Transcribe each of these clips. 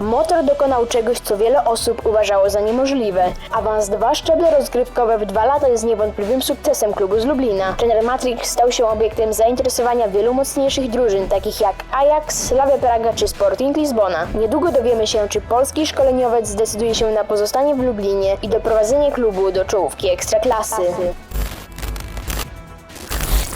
Motor dokonał czegoś, co wiele osób uważało za niemożliwe. Awans dwa szczeble rozgrywkowe w dwa lata jest niewątpliwym sukcesem klubu z Lublina. Trener Matrix stał się obiektem zainteresowania wielu mocniejszych drużyn, takich jak Ajax, Slavia Praga czy Sporting Lizbona. Niedługo dowiemy się, czy polski szkoleniowiec zdecyduje się na pozostanie w Lublinie i doprowadzenie klubu do czołówki ekstraklasy.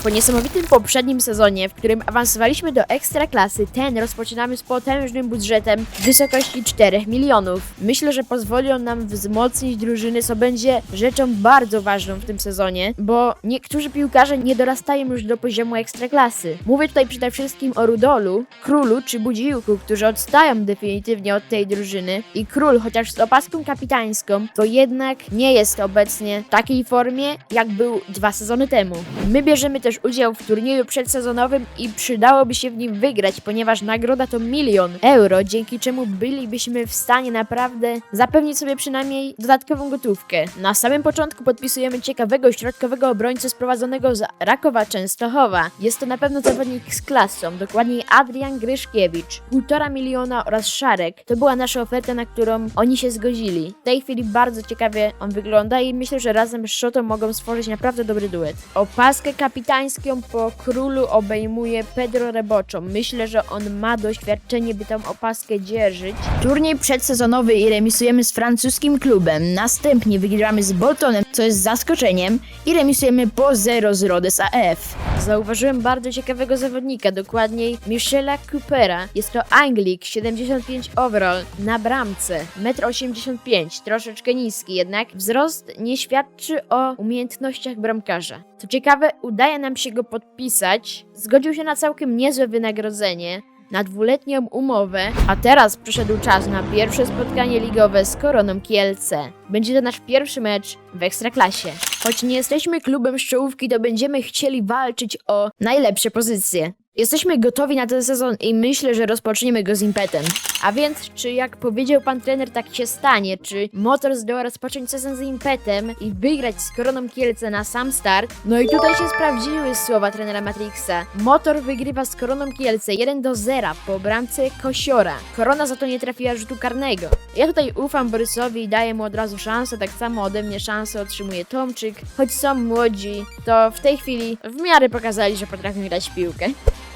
Po niesamowitym poprzednim sezonie, w którym awansowaliśmy do ekstraklasy, ten rozpoczynamy z potężnym budżetem w wysokości 4 milionów. Myślę, że pozwoli on nam wzmocnić drużyny, co będzie rzeczą bardzo ważną w tym sezonie, bo niektórzy piłkarze nie dorastają już do poziomu ekstraklasy. Mówię tutaj przede wszystkim o Rudolu, Królu czy Budziłku, którzy odstają definitywnie od tej drużyny i Król, chociaż z opaską kapitańską, to jednak nie jest obecnie w takiej formie, jak był dwa sezony temu. My bierzemy też udział w turnieju przedsezonowym i przydałoby się w nim wygrać, ponieważ nagroda to milion euro, dzięki czemu bylibyśmy w stanie naprawdę zapewnić sobie przynajmniej dodatkową gotówkę. Na samym początku podpisujemy ciekawego środkowego obrońcę sprowadzonego z Rakowa Częstochowa. Jest to na pewno zawodnik z klasą, dokładniej Adrian Gryszkiewicz. Półtora miliona oraz Szarek. To była nasza oferta, na którą oni się zgodzili. W tej chwili bardzo ciekawie on wygląda i myślę, że razem z Szotą mogą stworzyć naprawdę dobry duet. Opaskę kapitańską po królu obejmuje Pedro Reboczo. Myślę, że on ma doświadczenie, by tą opaskę dzierżyć. Turniej przedsezonowy i remisujemy z francuskim klubem. Następnie wygramy z Boltonem, co jest zaskoczeniem i remisujemy po 0 z Rhodes AF. Zauważyłem bardzo ciekawego zawodnika, dokładniej Michela Coopera. Jest to Anglik, 75 overall, na bramce, 1,85 m, troszeczkę niski, jednak wzrost nie świadczy o umiejętnościach bramkarza. Co ciekawe, udaje nam się go podpisać. Zgodził się na całkiem niezłe wynagrodzenie, na dwuletnią umowę, a teraz przyszedł czas na pierwsze spotkanie ligowe z Koroną Kielce. Będzie to nasz pierwszy mecz w Ekstraklasie. Choć nie jesteśmy klubem z to będziemy chcieli walczyć o najlepsze pozycje. Jesteśmy gotowi na ten sezon i myślę, że rozpoczniemy go z impetem. A więc, czy jak powiedział pan trener, tak się stanie? Czy Motor zdoła rozpocząć sezon z impetem i wygrać z Koroną Kielce na sam start? No i tutaj się sprawdziły słowa trenera Matrixa. Motor wygrywa z Koroną Kielce 1 do 0 po bramce Kosiora. Korona za to nie trafiła rzutu karnego. Ja tutaj ufam Borysowi i daję mu od razu szansę, tak samo ode mnie szansę otrzymuje Tomczyk. Choć są młodzi, to w tej chwili w miarę pokazali, że potrafią grać w piłkę.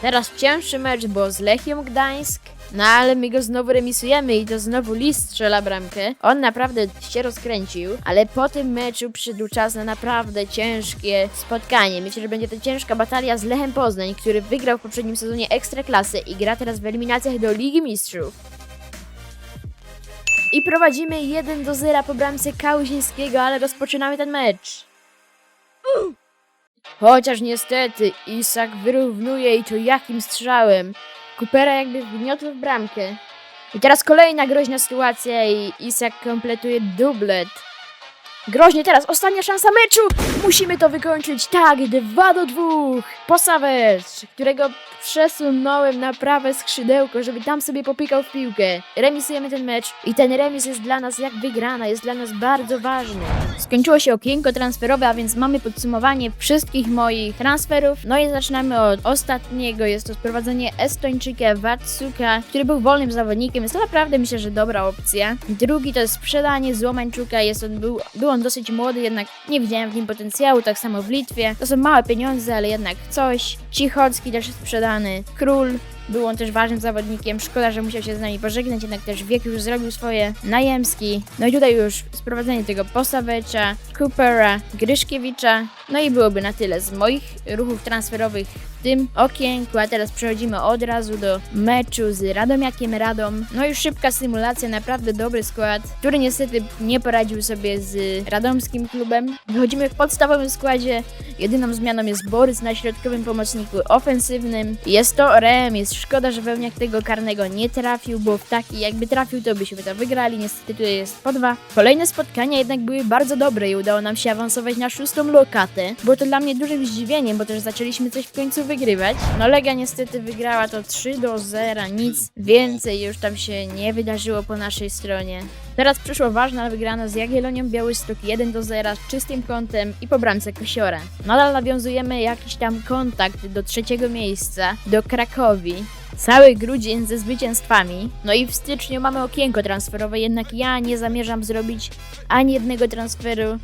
Teraz cięższy mecz, bo z Lechią Gdańsk. No ale my go znowu remisujemy i to znowu Lis strzela bramkę. On naprawdę się rozkręcił, ale po tym meczu przyszedł czas na naprawdę ciężkie spotkanie. Myślę, że będzie to ciężka batalia z Lechem Poznań, który wygrał w poprzednim sezonie Ekstraklasy i gra teraz w eliminacjach do Ligi Mistrzów. I prowadzimy 1 do 0 po bramce Kałuzińskiego, ale rozpoczynamy ten mecz. Chociaż niestety Isak wyrównuje i to jakim strzałem. Kupera jakby wgniotł w bramkę. I teraz kolejna groźna sytuacja i Isak kompletuje dublet. Groźnie teraz, ostatnia szansa meczu! Musimy to wykończyć, tak, 2 do 2. Posawecz, którego przesunąłem na prawe skrzydełko, żeby tam sobie popykał w piłkę. Remisujemy ten mecz i ten remis jest dla nas jak wygrana, jest dla nas bardzo ważny. Skończyło się okienko transferowe, a więc mamy podsumowanie wszystkich moich transferów. No i zaczynamy od ostatniego, jest to sprowadzenie Estończyka Watsuka, który był wolnym zawodnikiem, jest to naprawdę myślę, że dobra opcja. Drugi to jest sprzedanie Złomańczuka, jest on, był, był on dosyć młody, jednak nie widziałem w nim potencjału, tak samo w Litwie. To są małe pieniądze, ale jednak coś. Cichocki też jest sprzedany. Król był on też ważnym zawodnikiem. Szkoda, że musiał się z nami pożegnać, jednak też wiek już zrobił swoje. Najemski. No i tutaj już sprowadzenie tego Posawecza, Coopera, Gryszkiewicza. No i byłoby na tyle z moich ruchów transferowych tym okienku. A teraz przechodzimy od razu do meczu z Radomiakiem Radom. No już szybka symulacja, naprawdę dobry skład, który niestety nie poradził sobie z radomskim klubem. Wychodzimy w podstawowym składzie. Jedyną zmianą jest Borys na środkowym pomocniku ofensywnym. Jest to remis. Szkoda, że wełniak tego karnego nie trafił, bo w taki jakby trafił, to byśmy to wygrali. Niestety tutaj jest po dwa. Kolejne spotkania jednak były bardzo dobre i udało nam się awansować na szóstą lokatę. Było to dla mnie dużym zdziwieniem, bo też zaczęliśmy coś w końcu wygrywać. No Lega niestety wygrała to 3 do 0, nic więcej już tam się nie wydarzyło po naszej stronie. Teraz przyszła ważna wygrana z Jagiellonią Białystok 1 do 0 z czystym kątem i po bramce Kosiora. Nadal nawiązujemy jakiś tam kontakt do trzeciego miejsca, do Krakowi. Cały grudzień ze zwycięstwami. No i w styczniu mamy okienko transferowe, jednak ja nie zamierzam zrobić ani jednego transferu.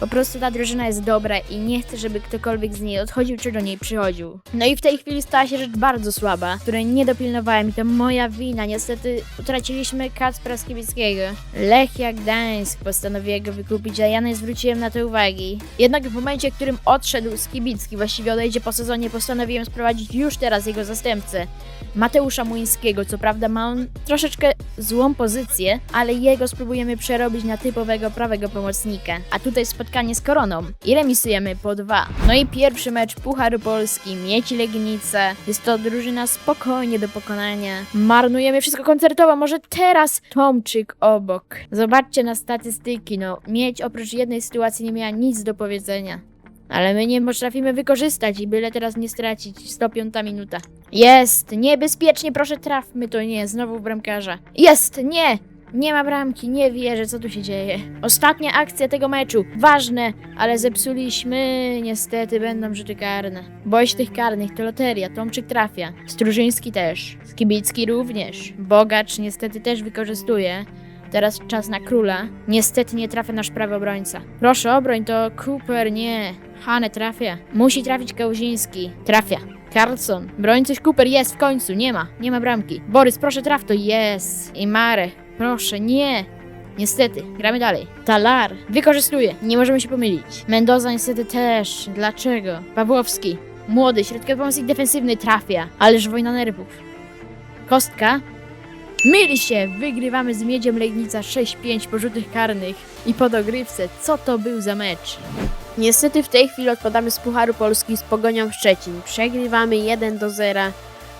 Po prostu ta drużyna jest dobra i nie chcę, żeby ktokolwiek z niej odchodził czy do niej przychodził. No i w tej chwili stała się rzecz bardzo słaba, której nie dopilnowałem i to moja wina. Niestety utraciliśmy Kacpra Skibickiego. Lechia Gdańsk postanowiła go wykupić, a ja nie zwróciłem na to uwagi. Jednak w momencie, w którym odszedł Skibicki, właściwie odejdzie po sezonie, postanowiłem sprowadzić już teraz jego zastępcę. Mateusza Muńskiego. Co prawda ma on troszeczkę złą pozycję, ale jego spróbujemy przerobić na typowego prawego pomocnika. A tutaj spotkanie z Koroną i remisujemy po dwa. No i pierwszy mecz Puchar Polski, Mieć Legnica. Jest to drużyna spokojnie do pokonania. Marnujemy wszystko koncertowo, może teraz Tomczyk obok. Zobaczcie na statystyki, no. Mieć oprócz jednej sytuacji nie miała nic do powiedzenia. Ale my nie potrafimy wykorzystać i byle teraz nie stracić. 105 minuta. Jest! Niebezpiecznie, proszę trafmy to nie, znowu bramkarza. Jest! Nie! Nie ma bramki, nie wierzę, co tu się dzieje. Ostatnia akcja tego meczu. Ważne, ale zepsuliśmy. Niestety będą rzuty karne. Boję się tych karnych, to loteria. Tomczyk trafia. Strużyński też. Skibicki również. Bogacz niestety też wykorzystuje. Teraz czas na króla. Niestety nie trafia nasz prawy obrońca. Proszę, obroń to Cooper, nie. Hane trafia. Musi trafić Kałuziński. Trafia. Carlson. Broń coś Cooper jest w końcu. Nie ma. Nie ma bramki. Borys, proszę traf to. Jest. I Mare. Proszę, nie. Niestety, gramy dalej. Talar wykorzystuje, nie możemy się pomylić. Mendoza niestety też. Dlaczego? Pawłowski, młody, środkowy pomocnik defensywny trafia, ależ wojna nerwów. Kostka. Myli się! Wygrywamy z Miedzią Legnica 6-5 po karnych i po dogrywce. Co to był za mecz? Niestety w tej chwili odpadamy z Pucharu Polski z Pogonią Szczecin. Przegrywamy 1 do 0.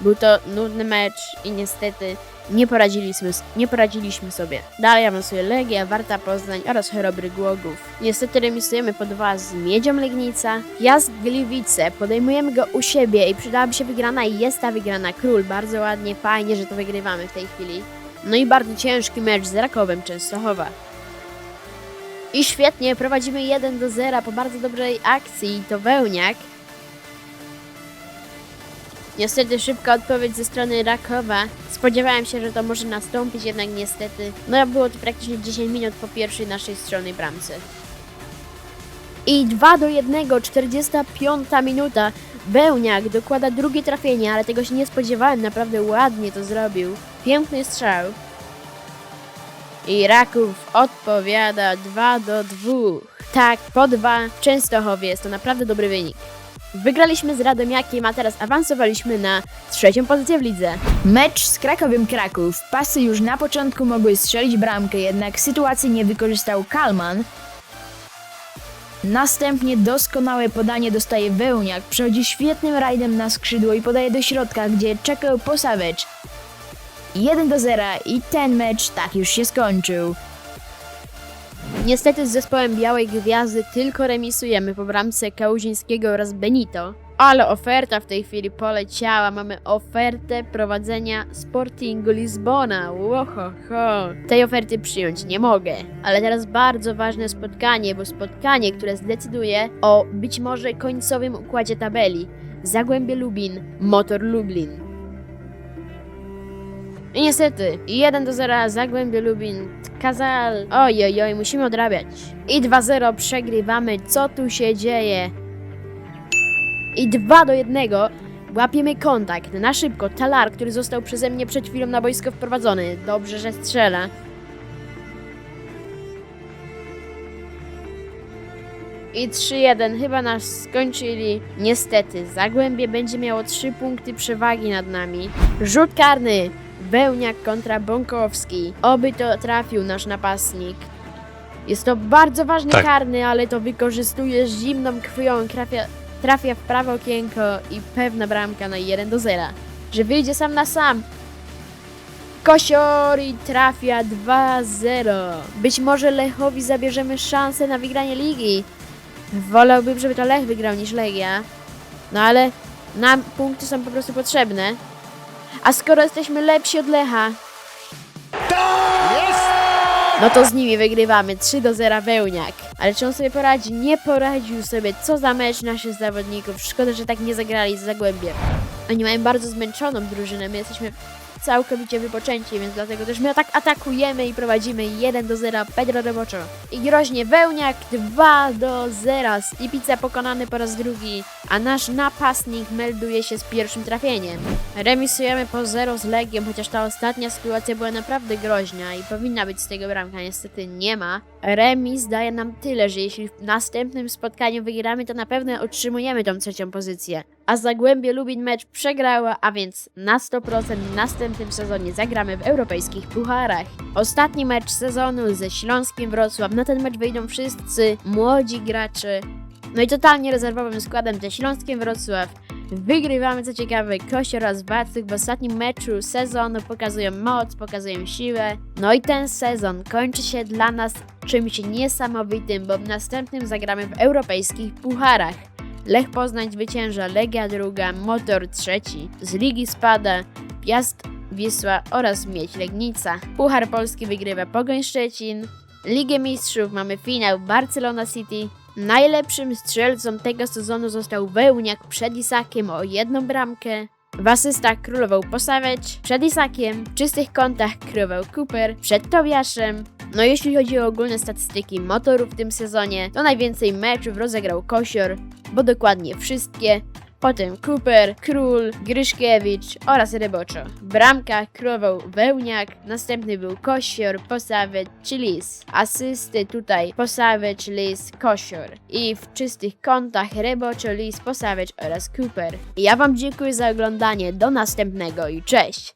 Był to nudny mecz i niestety nie poradziliśmy, nie poradziliśmy sobie. Dalej awansuje Legia, Warta Poznań oraz Chorobry Głogów. Niestety remisujemy po dwa z Miedzią Legnica. Jazd Gliwice, podejmujemy go u siebie i przydałaby się wygrana i jest ta wygrana. Król, bardzo ładnie, fajnie, że to wygrywamy w tej chwili. No i bardzo ciężki mecz z Rakowem Częstochowa. I świetnie, prowadzimy 1 do 0 po bardzo dobrej akcji, to Wełniak. Niestety szybka odpowiedź ze strony Rakowa. Spodziewałem się, że to może nastąpić, jednak niestety. No było to praktycznie 10 minut po pierwszej naszej strzelnej bramce. I 2 do 1, 45 minuta. Bełniak dokłada drugie trafienie, ale tego się nie spodziewałem, naprawdę ładnie to zrobił. Piękny strzał. I Raków odpowiada 2 do 2. Tak, po 2 w Częstochowie jest to naprawdę dobry wynik. Wygraliśmy z Radomiakiem, a teraz awansowaliśmy na trzecią pozycję w lidze. Mecz z Krakowem Kraków. Pasy już na początku mogły strzelić bramkę, jednak sytuacji nie wykorzystał Kalman. Następnie doskonałe podanie dostaje Wełniak, przechodzi świetnym rajdem na skrzydło i podaje do środka, gdzie czekał Posawecz. 1 do 0 i ten mecz tak już się skończył. Niestety z zespołem Białej Gwiazdy tylko remisujemy po bramce Kałuzińskiego oraz Benito. Ale oferta w tej chwili poleciała. Mamy ofertę prowadzenia Sportingu Lizbona. Łohoho. Tej oferty przyjąć nie mogę. Ale teraz bardzo ważne spotkanie, bo spotkanie, które zdecyduje o być może końcowym układzie tabeli. Zagłębie Lubin, Motor Lublin. I niestety, 1 do 0 Zagłębie Lubin, Kazal. Oj, oj, oj, musimy odrabiać. I 2-0 przegrywamy. Co tu się dzieje? I 2 do 1 łapiemy kontakt. Na szybko Talar, który został przeze mnie przed chwilą na boisko wprowadzony. Dobrze, że strzela. I 3-1, chyba nas skończyli. Niestety, Zagłębie będzie miało 3 punkty przewagi nad nami. Rzut karny. Wełniak kontra Bąkowski. Oby to trafił nasz napastnik. Jest to bardzo ważny Tak. karny, ale to wykorzystuje z zimną krwią. Trafia, trafia w prawe okienko i pewna bramka na 1 do 0. Że wyjdzie sam na sam. Kosiori trafia 2-0. Być może Lechowi zabierzemy szansę na wygranie ligi. Wolałbym, żeby to Lech wygrał niż Legia. No ale nam punkty są po prostu potrzebne. A skoro jesteśmy lepsi od Lecha, no to z nimi wygrywamy 3 do 0 Wełniak. Ale czy on sobie poradzi? Nie poradził sobie. Co za mecz naszych zawodników. Szkoda, że tak nie zagrali z Zagłębiem. Oni mają bardzo zmęczoną drużynę, my jesteśmy całkowicie wypoczęci, więc dlatego też my tak atakujemy i prowadzimy 1 do 0 Pedro Roboczo. I groźnie Wełniak 2 do 0, Stipica pokonany po raz drugi, a nasz napastnik melduje się z pierwszym trafieniem. Remisujemy po 0 z Legią, chociaż ta ostatnia sytuacja była naprawdę groźna i powinna być z tego bramka, niestety nie ma. Remis daje nam tyle, że jeśli w następnym spotkaniu wygramy, to na pewno otrzymujemy tą trzecią pozycję. A Zagłębie Lubin mecz przegrała, a więc na 100% w następnym sezonie zagramy w europejskich pucharach. Ostatni mecz sezonu ze Śląskiem Wrocław. Na ten mecz wyjdą wszyscy młodzi gracze. No i totalnie rezerwowym składem ze Śląskiem Wrocław. Wygrywamy co ciekawe Kościor oraz Wacyk w ostatnim meczu sezonu pokazują moc, pokazują siłę. No i ten sezon kończy się dla nas czymś niesamowitym, bo w następnym zagramy w europejskich pucharach. Lech Poznań zwycięża, Legia druga, Motor trzeci. Z ligi spada Piast Wisła oraz Miedź Legnica. Puchar Polski wygrywa Pogoń Szczecin. Ligę Mistrzów mamy finał Barcelona City. Najlepszym strzelcą tego sezonu został Wełniak przed Isakiem o jedną bramkę. W asystach królował Posawecz, przed Isakiem, w czystych kątach królował Cooper, przed Tobiaszem. No jeśli chodzi o ogólne statystyki motorów w tym sezonie, to najwięcej meczów rozegrał Kosior, bo dokładnie wszystkie. Potem Cooper, Król, Gryszkiewicz oraz Ryboczo. W bramkach królował Wełniak, następny był Kosior, Posawecz czy Lis. Asysty tutaj Posawecz, Lis, Kosior. I w czystych kątach Ryboczo, Lis, Posawecz oraz Cooper. Ja wam dziękuję za oglądanie, do następnego i cześć!